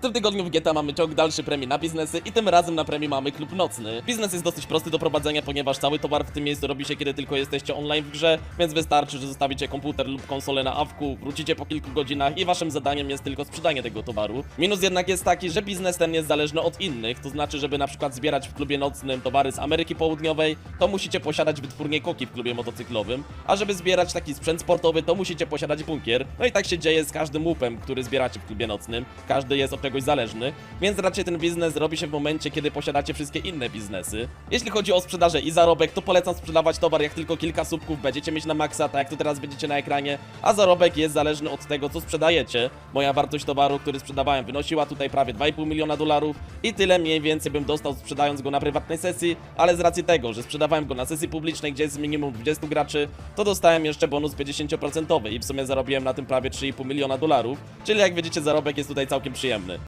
W tym tygodniu w GTA mamy ciąg dalszy premii na biznesy i tym razem na premii mamy klub nocny. Biznes jest dosyć prosty do prowadzenia, ponieważ cały towar w tym miejscu robi się kiedy tylko jesteście online w grze, więc wystarczy, że zostawicie komputer lub konsolę na awku, wrócicie po kilku godzinach i waszym zadaniem jest tylko sprzedanie tego towaru. Minus jednak jest taki, że biznes ten jest zależny od innych, to znaczy, żeby na przykład zbierać w klubie nocnym towary z Ameryki Południowej, to musicie posiadać wytwórnię koki w klubie motocyklowym, a żeby zbierać taki sprzęt sportowy, to musicie posiadać bunkier. No i tak się dzieje z każdym łupem, który zbieracie w klubie nocnym. Każdy jest od czegoś zależny, więc raczej ten biznes robi się w momencie, kiedy posiadacie wszystkie inne biznesy. Jeśli chodzi o sprzedażę i zarobek, to polecam sprzedawać towar jak tylko kilka słupków będziecie mieć na maksa, tak jak to teraz będziecie na ekranie, a zarobek jest zależny od tego, co sprzedajecie. Moja wartość towaru, który sprzedawałem, wynosiła tutaj prawie 2,5 miliona dolarów i tyle mniej więcej bym dostał sprzedając go na prywatnej sesji, ale z racji tego, że sprzedawałem go na sesji publicznej, gdzie jest minimum 20 graczy, to dostałem jeszcze bonus 50% i w sumie zarobiłem na tym prawie 3,5 miliona dolarów, czyli jak widzicie zarobek jest tutaj całkiem przyjemny.